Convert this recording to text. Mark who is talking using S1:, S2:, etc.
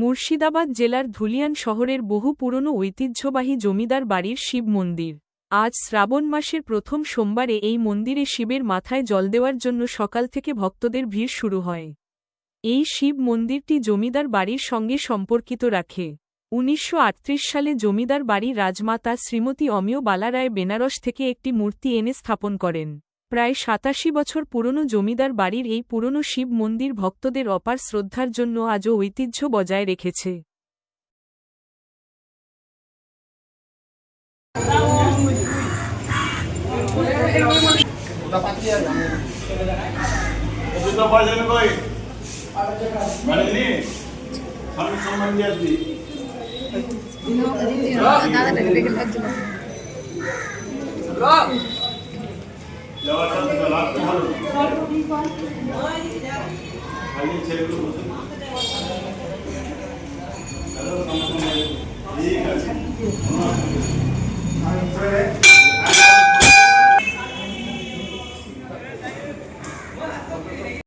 S1: মুর্শিদাবাদ জেলার ধুলিয়ান শহরের বহু পুরনো ঐতিহ্যবাহী জমিদার বাড়ির শিব মন্দির। আজ শ্রাবণ মাসের প্রথম সোমবারে এই মন্দিরে শিবের মাথায় জল দেওয়ার জন্য সকাল থেকে ভক্তদের ভিড় শুরু হয়। এই শিব মন্দিরটি জমিদার বাড়ির সঙ্গে সম্পর্কিত রাখে। উনিশশো আটত্রিশ সালে জমিদার বাড়ি রাজমাতা শ্রীমতী অমিয় বালারায় বেনারস থেকে একটি মূর্তি এনে স্থাপন করেন। প্রায় সাতাশি বছর পুরনো জমিদার বাড়ির এই পুরনো শিব মন্দির ভক্তদের অপার শ্রদ্ধার জন্য আজও ঐতিহ্য বজায় রেখেছে।
S2: দুটো ఎవరికంత లాక్డౌన్ అన్ని చెట్లు